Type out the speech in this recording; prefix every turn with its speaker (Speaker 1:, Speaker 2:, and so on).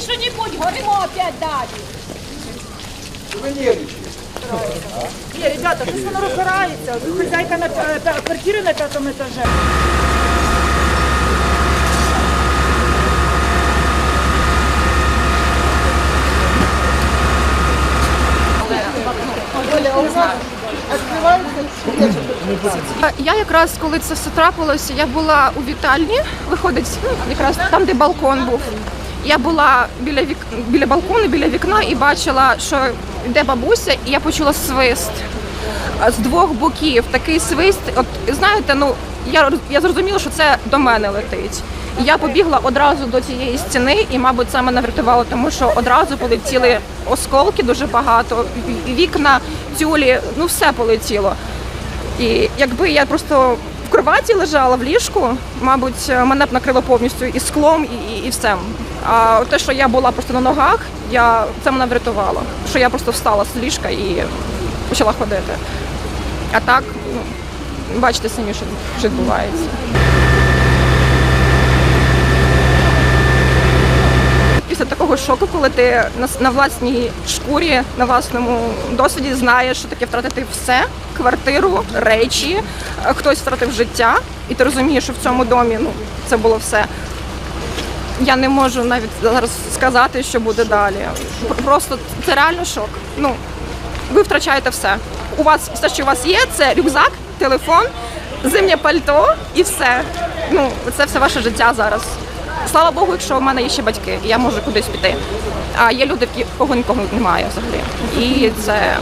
Speaker 1: что-нибудь, горимо опять дали.
Speaker 2: Ви нервничаєте.
Speaker 3: Ні, ребята, тут воно розбирається. Хазяйка на е, та- квартири на п'ятому етажі.
Speaker 4: Я якраз коли це все трапилося, я була у вітальні, виходить, ну, якраз там, де балкон був. Я була біля вік... біля балкону, біля вікна і бачила, що йде бабуся, і я почула свист з двох боків. Такий свист. От знаєте, ну я, я зрозуміла, що це до мене летить. І я побігла одразу до цієї стіни, і, мабуть, це мене врятувало, тому що одразу полетіли осколки дуже багато, вікна, тюлі, ну все полетіло. І якби я просто кроваті лежала в ліжку, мабуть, мене б накрило повністю і склом, і, і, і все. А те, що я була просто на ногах, я, це мене врятувало. Що я просто встала з ліжка і почала ходити. А так, ну, бачите самі, що відбувається. Після шоку, коли ти на, на власній шкурі, на власному досвіді знаєш, що таке втратити все, квартиру, речі, е, хтось втратив життя, і ти розумієш, що в цьому домі ну, це було все. Я не можу навіть зараз сказати, що буде далі. Просто це реально шок. Ну, ви втрачаєте все. У вас все, що у вас є, це рюкзак, телефон, зимнє пальто і все. Ну, це все ваше життя зараз. Слава Богу, якщо в мене є ще батьки, я можу кудись піти. А є люди, в кого нікого немає взагалі. І це